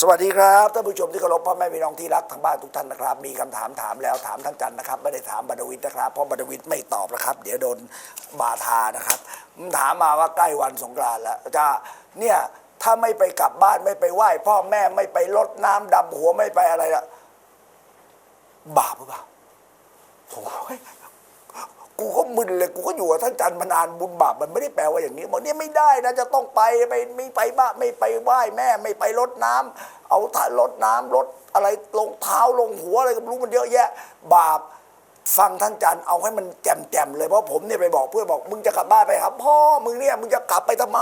สวัสดีครับท่านผู้ชมที่เคารพพ่อแม่พี่น้องที่รักทางบ้านทุกท่านนะครับ มีคำถามถามแล้วถามทั้งจันนะครับ ไม่ได้ถามบรรวิทย์นะครับ เพราะบรรวิทย์ไม่ตอบนะครับ เดี๋ยวโดนบาทานะครับถามมาว่าใกล้วันสงกรานต์แล้วจะเนี่ยถ้าไม่ไปกลับบ้านไม่ไปไหว้พ่อแม่ไม่ไปรดน้ำดำหัวไม่ไปอะไรละบาปหรือเปล่าโอ้ย กูก็มึนเลยกูก็อยู่กับท่านจันทร์มานานบุญบาปมันไม่ได้แปลว่าอย่างนี้บอกเนี่ยไม่ได้นะจะต้องไปไปไม่ไปบ้าไม่ไปไหว้แม่ ไม่ไปรดน้ำเอาถ่ายรดน้ำรดอะไรลงเท้าลงหัวอะไรก็ไม่รู้มันเยอะแยะ บาปฟังท่านจันทร์เอาให้มันแจ่มๆเลยเพราะผมเนี่ยไปบอกเพื่อนบอกมึงจะกลับบ้านไปครับ พ่อมึงเนี่ยมึงจะกลับไปทำไม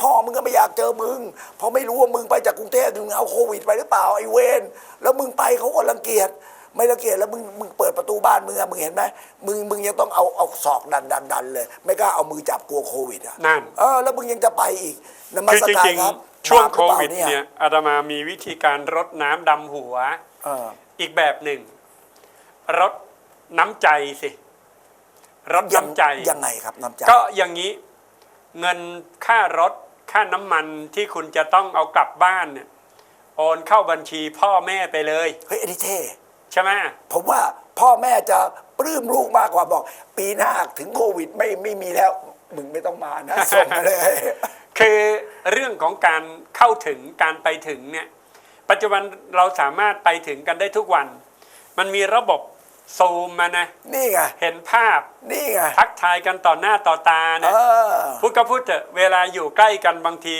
พ่อมึงก็ไม่อยากเจอมึงเพราะไม่รู้ว่ามึงไปจากกรุงเทพมึงเอาโควิดไปหรือเปล่าไอ้เวนแล้วมึงไปเขาก็รังเกียจ ไม่ละเกียจแล้วมึงมึงเปิดประตูบ้านมึงอะมึงเห็นไหมมึงมึงยังต้องเอาเอาศอกดันดันดันเลย ไม่กล้าเอามือจับกลัวโควิดอะนั่น เออแล้วมึงยังจะไปอีกนมัคือสจการริงครับๆ ช่วงบาปหโครือปล่าวิดเนี่ยอาตมามีวิธีการรดน้ำดำหัว เออ อีกแบบหนึ่งรดน้ำใจสิรดยังน้ำใจ ยังไงครับน้ำใจก็อย่างนี้เงินค่ารถค่าน้ำมันที่คุณจะต้องเอากลับบ้านเนี่ยโอนเข้าบัญชีพ่อแม่ไปเลย เฮ้ยอันนี้เท่ใช่ไหมผมว่าพ่อแม่จะปลื้มลูกมากกว่าบอก ปีหน้าถึงโควิดไม่ไม่มีแล้ว มึงไม่ต้องมานะส่งมาเลย คือเรื่องของการเข้าถึงการไปถึงเนี่ยปัจจุบันเราสามารถไปถึงกันได้ทุกวัน มันมีระบบซูมมานะ นี่ไงเห็นภาพนี่ไงทักทายกันต่อหน้าต่อตาเอนะอพูดก็พูดเถอะเวลาอยู่ใกล้กันบางที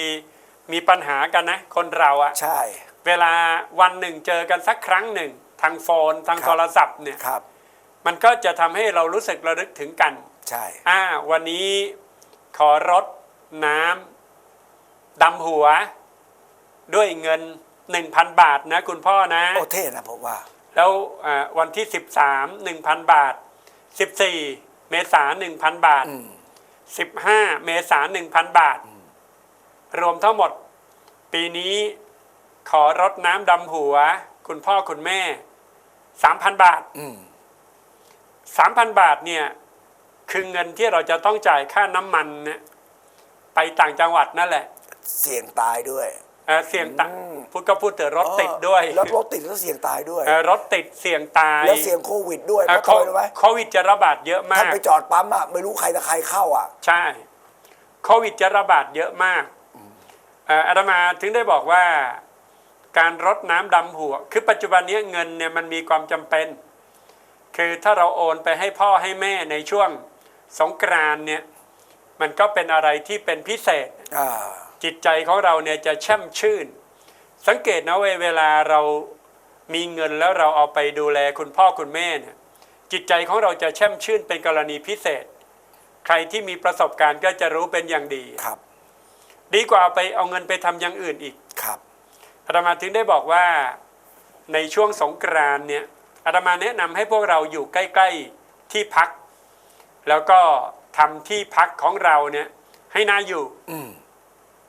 มีปัญหากันนะ คนเราอะใช่ เวลาวันหนึ่งเจอกันสักครั้งหนึ่ง ทางโฟน ทางครับโทรศัพท์เนี่ยครับ มันก็จะทำให้เรารู้สึกระลึกถึงกัน ใช่อ่าวันนี้ขอรดน้ำดำหัว ด้วยเงิน 1,000 บาทนะคุณพ่อนะ โอ้เท่นะผมว่า แล้วอ่าวันที่ 13 1,000 บาท 14 เมษา1,000 บาทอืม15 เมษา1,000 บาท รวมทั้งหมด ปีนี้ขอรดน้ำดำหัว คุณพ่อคุณแม่ 3,000บาทอืม3,000บาทเนี่ย คือเงินที่เราจะต้องจ่ายค่าน้ำมันเนี่ยไปต่างจังหวัดนั่นแหละ เสี่ยงตายด้วยเอ่อเสี่ยงตายอืมพูดก็พูดแต่รถติดด้วยเออแล้วรถติดแล้วเสี่ยงตายด้วยเอ่อรถติดเสี่ยงตายแล้วเสี่ยงโควิดด้วยเพเอ่อราะโคทำไมรู้ไหมโควิดจะระบาดเยอะมาท่านกไปจอดปั๊มอะไม่รู้ใครจะใครเข้าอะ ใช่โควิดจะระบาดเยอะมากเอ่ออาตมาถึงได้บอกว่า การรดน้ำดำหัว คือปัจจุบันนี้เงินเนี่ยมันมีความจำเป็น คือถ้าเราโอนไปให้พ่อให้แม่ในช่วงสงกรานต์เนี่ยมันก็เป็นอะไรที่เป็นพิเศษอ่าจิตใจของเราเนี่ยจะแช่มชื่น สังเกตนะเวยเวลาเรามีเงินแล้วเราเอาไปดูแลคุณพ่อคุณแม่เนี่ยจิตใจของเราจะแช่มชื่นเป็นกรณีพิเศษ ใครที่มีประสบการณ์ก็จะรู้เป็นอย่างดีครับ ดีกว่าเอาไปเอาเงินไปทำอย่างอื่นอีกครับ อาตมาถึงได้บอกว่าในช่วงสงกรานต์เนี่ยอาตมาแนะนำให้พวกเราอยู่ใกล้ ๆที่พัก แล้วก็ทำที่พักของเราเนี่ยให้น่าอยู่อืม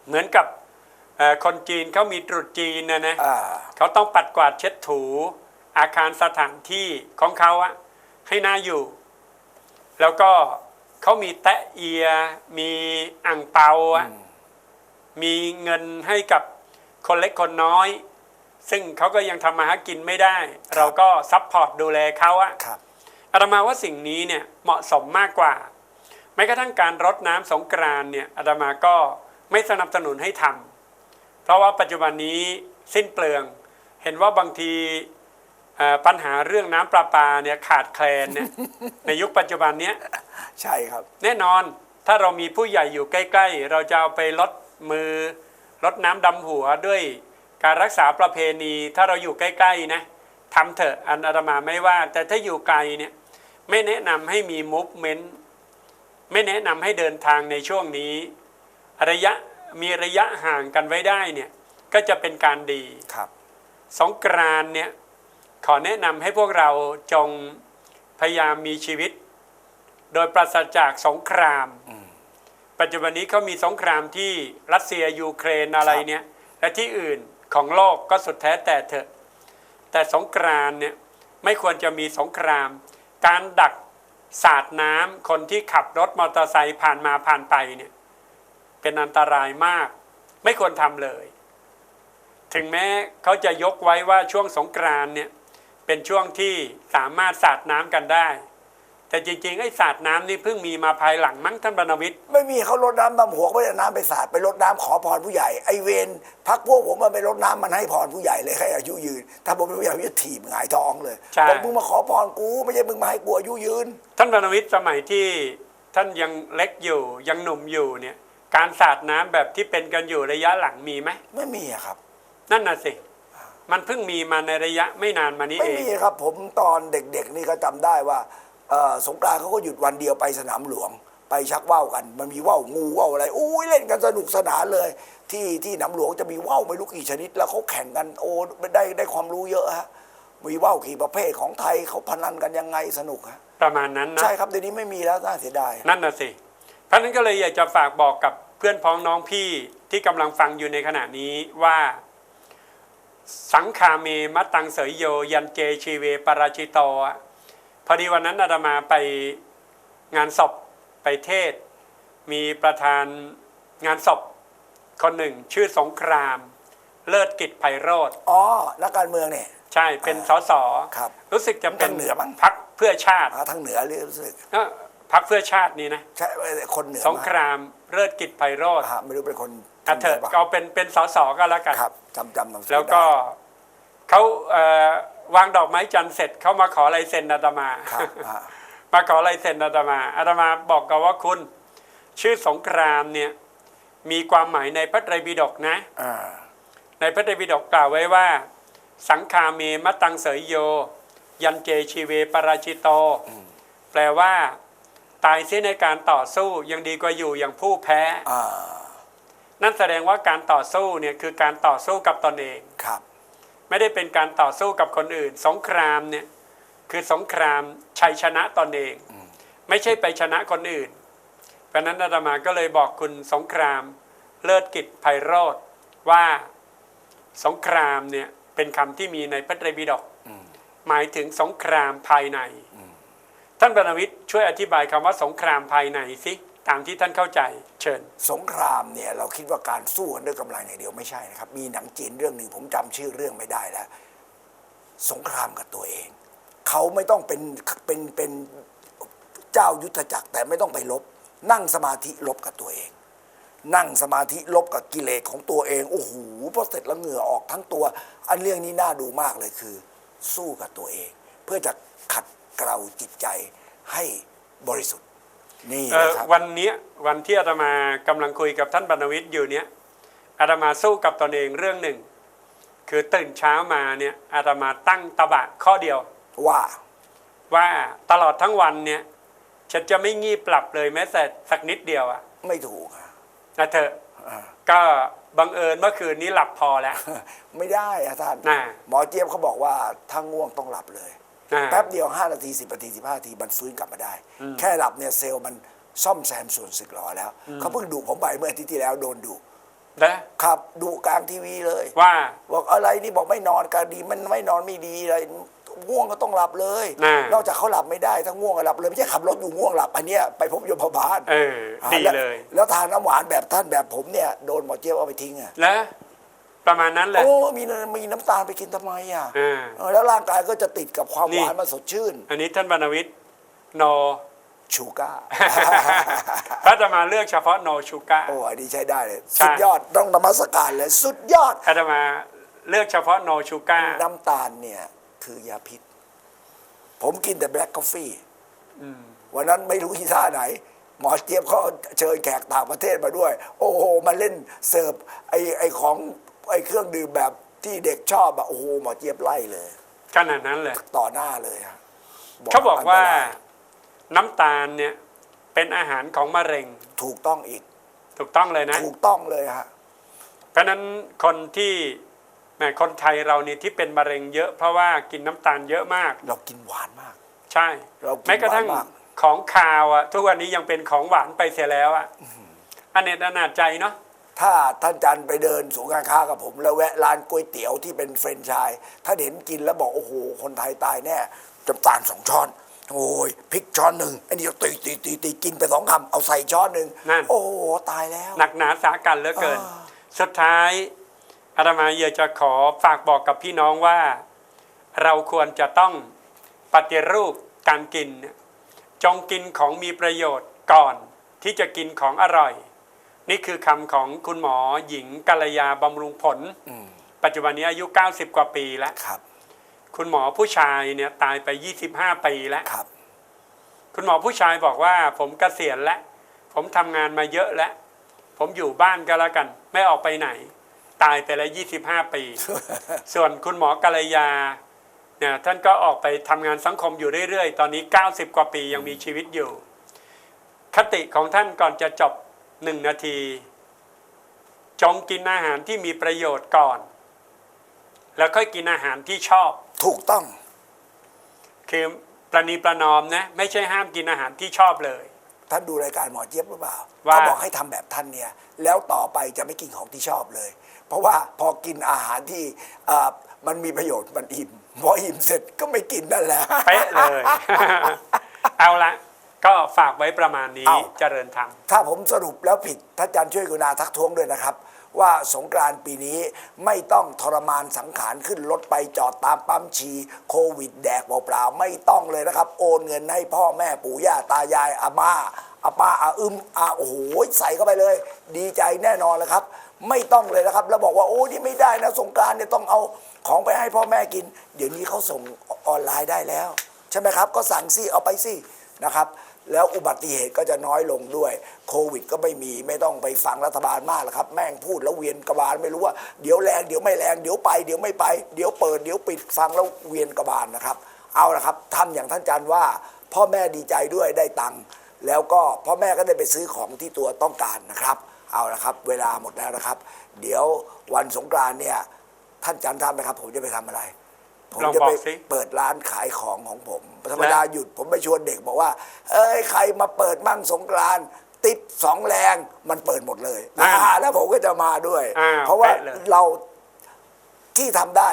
เหมือนกับเอ่อคนจีนเขามีตรุษจีนนะนะอ่าเขาต้องปัดกวาดเช็ดถูอาคารสถานที่ของเขาอะให้น่าอยู่ แล้วก็เขามีแตะเอีย มีอ่างเปาอะมีเงินให้กับ คนเล็กคนน้อย ซึ่งเขาก็ยังทำมาหากินไม่ได้ เราก็ซัพพอร์ตดูแลเขาอะครับอาตมาว่าสิ่งนี้เนี่ยเหมาะสมมากกว่าแม้กระทั่งการรดน้ำสงกรานต์เนี่ยอาตมาก็ไม่สนับสนุนให้ทำเพราะว่าปัจจุบันนี้สิ้นเปลือง เห็นว่าบางทีเอ่อปัญหาเรื่องน้ำประปาเนี่ยขาดแคลนเนี่ยในยุคปัจจุบันเนี้ยใช่ครับ แน่นอนถ้าเรามีผู้ใหญ่อยู่ใกล้ ๆ เราจะเอาไปลดมือ ลดน้ำดำหัวด้วยการรักษาประเพณีถ้าเราอยู่ใกล้ๆนะทำเถอะอันอาตมาไม่ว่า แต่ถ้าอยู่ไกลเนี่ยไม่แนะนำให้มีมูฟเมนต์ไม่แนะนำให้เดินทางในช่วงนี้ ระยะมีระยะห่างกันไว้ได้เนี่ยก็จะเป็นการดีครับสงกรานต์เนี่ยขอแนะนำให้พวกเราจงพยายามมีชีวิต โดยปราศจากสงคราม ปัจจุบันนี้เขามีสงครามที่รัสเซียยูเครนอะไรเนี่ยและที่อื่นของโลกก็สุดแท้แต่เถอะ แต่สงกรานต์เนี่ยไม่ควรจะมีสงคราม การดักสาดน้ำคนที่ขับรถมอเตอร์ไซค์ผ่านมาผ่านไปเนี่ยเป็นอันตรายมาก ไม่ควรทำเลย ถึงแม้เขาจะยกไว้ว่าช่วงสงกรานต์เนี่ยเป็นช่วงที่สามารถสาดน้ำกันได้ แต่จริงๆไอ้สาดน้ำนี่เพิ่งมีมาภายหลังมั้งท่านบรรณวิทย์ไม่มีเขารดน้ำดำหัวไม่ได้น้ำไปสาดไปรดน้ำขอพรผู้ใหญ่ไอเวนพักพวกผมมันไปรดน้ำมันให้พรผู้ใหญ่เลยให้อายุยืน ถ้าผมเป็นผู้ใหญ่ผมจะถีบหงายท้องเลยใช่บอกมึงมาขอพรกูไม่ใช่มึงมาให้กูอายุยืน ท่านบรรณวิทย์สมัยที่ท่านยังเล็กอยู่ยังหนุ่มอยู่เนี่ย การสาดน้ำแบบที่เป็นกันอยู่ระยะหลังมีไหมไม่มีอะครับ นั่นน่ะสิ มันเพิ่งมีมาในระยะไม่นานมานี้ไม่เอง มีครับผมตอนเด็กๆนี่ก็จำได้ว่าเอ่อ สงกรานต์เขาก็หยุดวันเดียวไปสนามหลวง ไปชักว่าวกัน มันมีว่าวงูว่าวอะไรอุ้ยเล่นกันสนุกสนานเลย ที่ที่หนามหลวงจะมีว่าวไม่รู้กี่ชนิด แล้วเขาแข่งกันโอ้ได้ได้ความรู้เยอะฮะมีว่าวกี่ประเภทของไทยเขาพนันกันยังไงสนุกฮะประมาณนั้นนะใช่ครับเดี๋ยวนี้ไม่มีแล้วน่าเสียดายนั่นน่ะสิเพราะฉะนั้นก็เลยอยากจะฝากบอกกับเพื่อนพ้องน้องพี่ที่กำลังฟังอยู่ในขณะนี้ว่า สังคาเมมัตตังเสยโย ยันเจชีเวปาราชิโตอะ พอดีวันนั้นอาตมาไปงานศพไปเทศ มีประธานงานศพคนหนึ่ง ชื่อสงคราม เลิศกิจไพโรธอ๋อนักการเมืองเนี่ย ใช่เป็นสสครับ รู้สึกจะเป็นทางเหนือมั้งพักเพื่อชาติอ่าทางเหนือเรู้สึกเอ้อพักเพื่อชาตินี่นะใช่คนเหนือสงครามเลิศกิจไพโรธอ่าไม่รู้เป็นคนอะเถอะทางหนืปล่าเอาเป็นเป็นสสก็แล้วกันครับจำจำนามสกุแล้วก็เขาเอ่อ วางดอกไม้จันทร์เสร็จเขามาขอลายเซ็นอาตมาครับอ่ามาขอลายเซ็นอาตมาอาตมาบอกกับว่าคุณ ชื่อสงครามเนี่ย มีความหมายในพระไตรปิฎกนะอ่าในพระไตรปิฎกกล่าวไว้ว่า สังคาเมมะตังเสยโย ยันเจชีเวปราชิโต แปลว่า ตายเสียในการต่อสู้ยังดีกว่าอยู่อย่างผู้แพ้อ่านั่นแสดงว่าการต่อสู้เนี่ยคือการต่อสู้กับตนเองครับ ไม่ได้เป็นการต่อสู้กับคนอื่น สงครามเนี่ยคือสงครามชัยชนะตนเอง ไม่ใช่ไปชนะคนอื่น เพราะนั้นอาตมาก็เลยบอกคุณสงครามเลิศกิจไพโรธว่าสงครามเนี่ยเป็นคำที่มีในพระไตรปิฎกหมายถึงสงครามภายใน ท่านบรรณวิทย์ช่วยอธิบายคำว่าสงครามภายในสิ ตามที่ท่านเข้าใจเชิญ สงครามเนี่ยเราคิดว่าการสู้กันด้วยกำลังอย่างเดียวไม่ใช่นะครับ มีหนังจีนเรื่องหนึ่งผมจำชื่อเรื่องไม่ได้แล้ว สงครามกับตัวเอง เขาไม่ต้องเป็นเป็นเป็นเจ้ายุทธจักรแต่ไม่ต้องไปลบ นั่งสมาธิลบกับตัวเอง นั่งสมาธิลบกับกิเลสของตัวเองโอ้โหพอเสร็จแล้วเหงื่อออกทั้งตัว อันเรื่องนี้น่าดูมากเลยคือ สู้กับตัวเอง เพื่อจะขัดเกลาจิตใจให้บริสุทธิ์ นี่เอ่อนะครับ วันเนี้ยวันที่อาตมากำลังคุยกับท่านบรรณวิทย์อยู่เนี้ยอาตมาสู้กับตนเองเรื่องหนึ่ง คือตื่นเช้ามาเนี่ยอาตมาตั้งตบะข้อเดียว ว่าว่าตลอดทั้งวันเนี่ยฉันจะไม่งีบหลับเลยแม้แต่สักนิดเดียวอะไม่ถูกอะนะเธอะอ่าก็บังเอิญเมื่อคืนนี้หลับพอแล้ว ไม่ได้อะท่านน่ะหมอเจี๊ยบเขาบอกว่าถ้าง่วงต้องหลับเลย นะแป๊บเดียว 5 นาที 10นาที15นาทีมันฟื้นกลับมาได้ แค่หลับเนี่ยเซลล์มันซ่อมแซมส่วนสึกหรอแล้ว เขาเพิ่งดุผมไปเมื่ออาทิตย์ที่แล้วโดนดุนะครับดุกลางทีวีเลย ว่า บอกอะไรนี่บอกไม่นอนการดีมันไม่นอนไม่ดีอะไรง่วงก็ต้องหลับเลยน่ะนอกจากเขาหลับไม่ได้ถ้าง่วงก็หลับเลยไม่ใช่ขับรถอยู่ง่วงหลับ อันเนี้ยไปพบโยมบาลเออ ดีเลยแล้วทานน้ำหวานแบบท่านแบบผมเนี่ยโดนหมอเจี๊ยบเอาไปทิ้งอะแล้ว ประมาณนั้นเลยโอ้มีมีน้ำตาลไปกินทำไมอะอ่าเออแล้วร่างกายก็จะติดกับความนี่ หวานมาสดชื่น อันนี้ท่านบรรณวิทย์โน ชูก้าถ้าจะมาเลือกเฉพาะโนชูกาโอ้อันนี้ใช้ได้เลย ใช่ สุดยอดต้องนมัสการเลย สุดยอด อาตมาเลือกเฉพาะโนชูกาน้ำตาลเนี่ย คือยาพิษ ผมกินแต่แบล็กกาแฟวันนั้นไม่รู้ที่ท่าไหน หมอเจี๊ยบเขาเชิญแขกต่างประเทศมาด้วย โอ้โห มาเล่นเสิร์ฟไอไอของ ไอเครื่องดื่มแบบที่เด็กชอบอะโอ้โหหมอเจี๊ยบไล่เลย ขนาดนั้นเลย ต่อหน้าเลยอะเขาบอกว่านตรยน้ำตาลเนี่ยเป็นอาหารของมะเร็งถูกต้องอีก ถูกต้องเลยนะ ถูกต้องเลยฮะ เพราะฉะนั้นคนที่แหมคนไทยเรานี่ที่เป็นมะเร็งเยอะเพราะว่ากินน้ำตาลเยอะมาก เรากินหวานมาก ใช่ เรากินแม้กระทั่งหวานมาก ของคาวอะทุกวันนี้ยังเป็นของหวานไปเสียแล้วอะอันเนตอนาจใจเนาะ ถ้าท่านจันไปเดินศูนย์การค้ากับผม แล้วแวะร้านก๋วยเตี๋ยวที่เป็นเฟรนไชส์ถ้าเห็นกินแล้วบอกโอ้โหคนไทยตายแน่จำตาลสองช้อน โอ้ยพริกช้อนหนึ่งอันนี้ตีตีตีตีกินไปสองคำเอาใส่ช้อนหนึ่งนั่น โอ้โหตายแล้ว หนักหนาสากันเหลือเกิน อ่า สุดท้ายอาตมาอยากจะขอฝากบอกกับพี่น้องว่า เราควรจะต้องปฏิรูปการกินเนี่ยจงกินของมีประโยชน์ก่อนที่จะกินของอร่อย นี่คือคำของคุณหมอหญิงกัลยาบำรุงผลอืมปัจจุบันนี้อายุ 90 กว่าปีแล้วครับ คุณหมอผู้ชายเนี่ยตายไป 25 ปีแล้วครับ คุณหมอผู้ชายบอกว่า ผมเกษียณแล้ว ผมทำงานมาเยอะแล้ว ผมอยู่บ้านก็แล้วกัน ไม่ออกไปไหน ตายไปแล้ว25 ปี ส่วนคุณหมอกัลยาเนี่ยท่านก็ออกไปทำงานสังคมอยู่เรื่อยๆ ตอนนี้ 90 กว่าปียังมีชีวิตอยู่ คติของท่านก่อนจะจบ หนึ่งนาที จงกินอาหารที่มีประโยชน์ก่อน แล้วค่อยกินอาหารที่ชอบ ถูกต้อง คือประนีประนอมนะ ไม่ใช่ห้ามกินอาหารที่ชอบเลย ท่านดูรายการหมอเจี๊ยบหรือเปล่าว่าเขาบอกให้ทำแบบท่านเนี่ย แล้วต่อไปจะไม่กินของที่ชอบเลย เพราะว่าพอกินอาหารที่เอ่อมันมีประโยชน์มันอิ่มพออิ่มเสร็จก็ไม่กินนั่นแหละเป๊ะเลย เอาละ ก็ฝากไว้ประมาณนี้เอาเจริญธรรม ถ้าผมสรุปแล้วผิดท่านอาจารย์ช่วยกรุณาทักท้วงด้วยนะครับ ว่าสงกรานต์ปีนี้ไม่ต้องทรมานสังขารขึ้นรถไปจอดตามปั๊มชีโควิดแดกเปล่าๆไม่ต้องเลยนะครับ โอนเงินให้พ่อแม่ปู่ย่าตายายอาม่าอาป้าอาอึมอาโอ้โหใส่เข้าไปเลย ดีใจแน่นอนเลยครับ ไม่ต้องเลยนะครับ แล้วบอกว่าโอ้นี่ไม่ได้นะสงกรานต์เนี่ยต้องเอาของไปให้พ่อแม่กิน เดี๋ยวนี้เขาส่งออนไลน์ได้แล้ว ใช่ไหมครับ ก็สั่งสิเอาไปสินะครับ แล้วอุบัติเหตุก็จะน้อยลงด้วย โควิดก็ไม่มีไม่ต้องไปฟังรัฐบาลมากหรอกครับ แม่งพูดแล้วเวียนกระบาลไม่รู้ว่าเดี๋ยวแรงเดี๋ยวไม่แรงเดี๋ยวไปเดี๋ยวไม่ไป เดี๋ยวเปิดเดี๋ยวปิดฟังแล้วเวียนกระบาลนะครับ เอาละครับทำอย่างท่านอาจารย์ว่า พ่อแม่ดีใจด้วยได้ตังค์แล้วก็พ่อแม่ก็ได้ไปซื้อของที่ตัวต้องการนะครับ เอาละครับ เวลาหมดแล้วนะครับ เดี๋ยววันสงกรานต์เนี่ยท่านอาจารย์ทำไหมครับ ผมจะไปทำอะไร ผมลองจะบอไปกสิเปิดร้านขายของของผม ธรรมดาแล้วหยุดผมไปชวนเด็กบอกว่า เอ้ยใครมาเปิดมั่งสงกรานต์ติดสองแรงมันเปิดหมดเลยอ่าอ่าแล้วผมก็จะมาด้วยอ่าเพราะว่าเป๊ะเลยเราที่ทำได้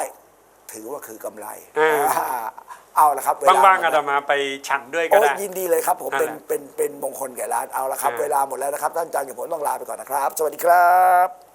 ถือว่าคือกำไรอ่าอ่าเอาละครับเวลบ้างๆหมอาดตแล้วมาไปฉันด้วยก็โอ้ได้ยินดีเลยครับผมเป็นนั่นแหละเป็นเป็นมงคลแก่ร้านเอาละครับอ่าเวลาหมดแล้วนะครับท่านอาจารย์กับผมต้องลาไปก่อนนะครับ สวัสดีครับ